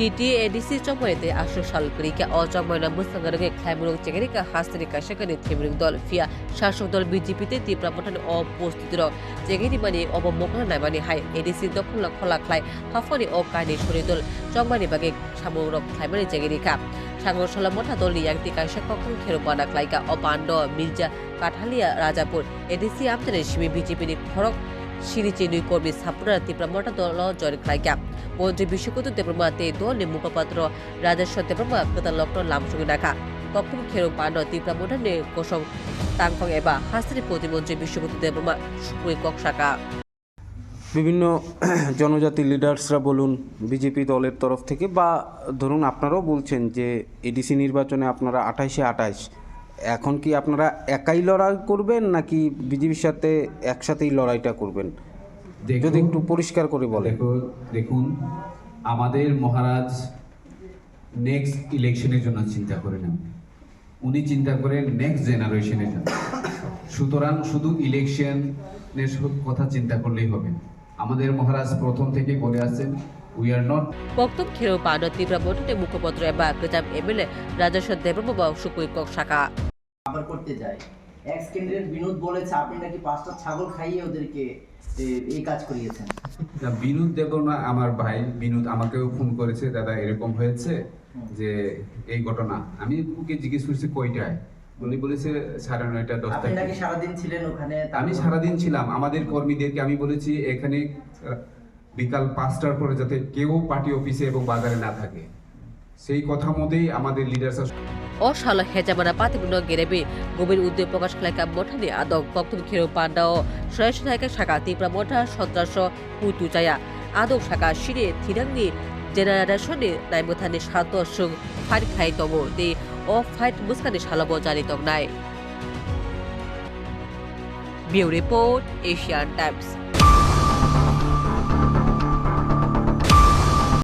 ADC চময়তে আসো সালকরিকা ও চময়না মুসাঙ্গারগে খাইমুরং চেগেরিকা হাস্তারিকা সেখানে থেমরিং দল ফিয়া শাসক দল বিজেপিতে তীব্র পঠান অপস্থিতির চেগেরি মানে অবমোকনা নাই মানে হাই এডিসি দখল খলা খাই হাফনি ও কাহিনী সরি দল চংমানি বাগে সামুরক খাইমানি চেগেরিকা সাগর সলামঠা দলনি একটি কাইসা কখন খেরোপানা ক্লাইকা অপান্ড মির্জা কাঠালিয়া রাজাপুর। এডিসি আমদানি শিবি বিজেপি খরক সিরিচে দুই কর্মী সাপুরা তীব্রমটা দল জয় খাইকা মন্ত্রী বিশ্বকত দেব্রমা তে দলনি মুখপাত্র রাজস্ব দেব্রমা কেতা লক্ট লামসুগি নাকা কখন খেরো পান্ড তীব্রমটা নে কোসং তাংখং এবা হাস্তানি প্রতিমন্ত্রী বিশ্বকত দেব্রমা সুকুই ককসাকা বিভিন্ন জনজাতি লিডার্সরা বলুন বিজেপি দলের তরফ থেকে বা ধরুন আপনারাও বলছেন যে এডিসি নির্বাচনে আপনারা আঠাইশে আঠাইশ এখন কি আপনারা একাই লড়াই করবেন নাকি বিজেপির সাথে একসাথেই লড়াইটা করবেন? দেখুন- যদি একটু পরিষ্কার করে বলেন। দেখো দেখুন আমাদের মহারাজ নেক্সট ইলেকশনের জন্য চিন্তা করে নেন উনি চিন্তা করেন নেক্সট জেনারেশনের জন্য। সুতরাং শুধু ইলেকশনের কথা চিন্তা করলেই হবে আমাদের মহারাজ প্রথম থেকে বলে আসছেন উই আর নট বক্তব্য খেরো পান্ড তীব্রমটা নে মুখপাত্র এবা কেজাম এমএলএ রাজস্ব আবার করতে যায়। এক্স ক্যান্ডিডেট বিনোদ বলেছে আপনি নাকি পাঁচটা ছাগল খাইয়ে ওদেরকে এই কাজ করিয়েছেন? না বিনোদ দেবনা আমার ভাই বিনোদ আমাকেও ফোন করেছে দাদা এরকম হয়েছে যে এই ঘটনা। আমি ওকে জিজ্ঞেস করছি কয়টায়? উনি বলেছে সাড়ে নয়টা দশটায় নাকি সারাদিন ছিলেন ওখানে? আমি সারাদিন ছিলাম। আমাদের কর্মীদেরকে আমি বলেছি এখানে বিকাল পাঁচটার পরে যাতে কেউ পার্টি অফিসে এবং বাজারে না থাকে। সেই কথা মতেই আমাদের লিডার্স অশাল হেজামানা পাতিপূর্ণ গেরেবে। গভীর উদ্বেগ প্রকাশ খালাইকা মঠানি আদক বক্তব্য খেরো পান্ডা ও সরাসরি নায়িকা শাখা, তীব্র মঠা, সন্ত্রাস পুতু চায়া আদক শাখা সিরে থিরাংনি জেনারেশনে নাইমথানি শান্ত সুং ফাইট খাই তব দে, ও ফাইট মুসকানি শালব জানি তক নাই বিউ রিপোর্ট, এশিয়ান টাইমস।